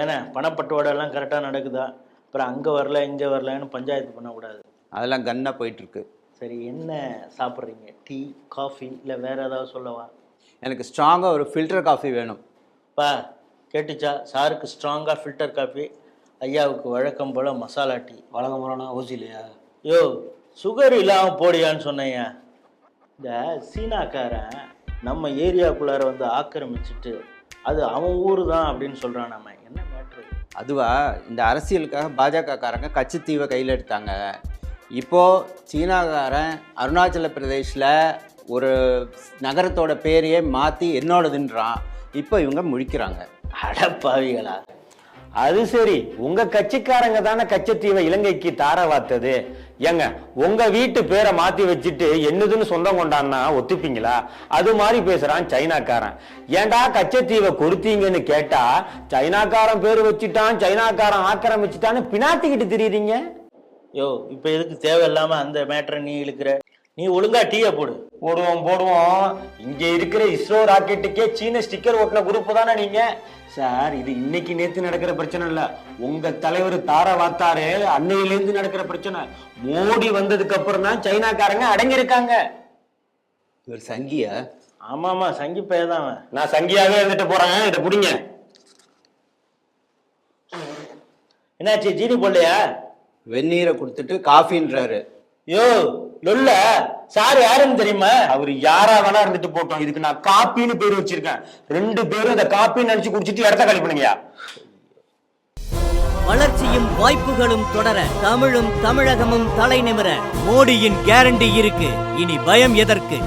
ஏன்னா பணப்பட்டுவாடை எல்லாம் கரெக்டாக நடக்குதா? அப்புறம் அங்கே வரல இங்கே வரலன்னு பஞ்சாயத்து பண்ணக்கூடாது. அதெல்லாம் கன்னாக போயிட்டுருக்கு. சரி என்ன சாப்பிட்றீங்க? டீ காஃபி இல்லை வேற ஏதாவது சொல்லவா? எனக்கு ஸ்ட்ராங்காக ஒரு ஃபில்டர் காஃபி வேணும். பா கேட்டுச்சா? சாருக்கு ஸ்ட்ராங்காக ஃபில்டர் காஃபி ஐயாவுக்கு வழக்கம் போல் மசாலா டீ. வழங்க முறைனா ஓசிலையா யோ சுகர் இல்லாமல் போடியான்னு சொன்னேன். இந்த சீனாக்காரன் நம்ம ஏரியாக்குள்ளார வந்து ஆக்கிரமிச்சிட்டு அது அவன் ஊர் தான் அப்படின்னு சொல்கிறான் நம்ம. என்ன அதுவா இந்த அரசியலுக்காக பாஜகக்காரங்க கச்சத்தீவை கையில் எடுத்தாங்க. இப்போது சீனாக்காரன் அருணாச்சல பிரதேஷில் ஒரு நகரத்தோட பேரையே மாற்றி என்னோடதுன்றான். இப்போ இவங்க முழிக்கிறாங்க. அடப்பாவிகளா. அது சரி. உங்க கட்சிக்காரங்க தானே கச்சத்தீவை இலங்கைக்கு தார வாத்தது. ஏங்க உங்க வீட்டு பேரை மாத்தி வச்சுட்டு என்னதுன்னு சொந்தம் கொண்டான்னா ஒத்துப்பீங்களா? அது மாதிரி பேசுறான் சைனாக்காரன். ஏன்டா கச்சத்தீவை கொடுத்தீங்கன்னு கேட்டா சைனாக்காரன் பேர் வச்சுட்டான் சைனாக்காரன் ஆக்கிரமிச்சுட்டான்னு பினாத்திக்கிட்டு திரியுறீங்க? யோ இப்போ எதுக்கு தேவையில்லாமல் அந்த மேட்ரை நீ இழுக்கிற? நீ ஒழுங்கா டீயை போடு. போடுவோம் போடுவோம். இங்க இருக்கிற இஸ்ரோ ராக்கெட்டுக்கே சீன ஸ்டிக்கர் ஒட்டின குரூப் தானே நீங்க? சார் இது இன்னைக்கு நேத்து நடக்கிற பிரச்சனை இல்ல. உங்க தலைவர் தார வாத்தாரு அன்னையிலேருந்து நடக்கிற பிரச்சனை. மோடி வந்ததுக்கு அப்புறம் தான் சைனாக்காரங்க அடங்கி இருக்காங்க இவர் சங்கியா? ஆமாம்மா சங்கி பையன் தான் அவன். நான் சங்கியாவே இருந்துட்டு போறேன் இதை புடிங்க. என்னாச்சு ஜீனி போடலையா? வெந்நீரை கொடுத்துட்டு காஃபின்றாரு. யோ லொல்ல சார் யாருன்னு தெரியுமா? அவர் யாரா வேணா இருந்துட்டு போட்டோம். இதுக்கு நான் காப்பின்னு பேர் வச்சிருக்கேன். ரெண்டு பேரும் இந்த காப்பின்னு நினைச்சு குடிச்சிட்டு இடத்த காலி பண்ணுங்கயா வளர்ச்சியும் வாய்ப்புகளும் தொடர தமிழும் தமிழகமும் தலைநிமிர மோடியின் கேரண்டி இருக்கு. இனி பயம் எதற்கு?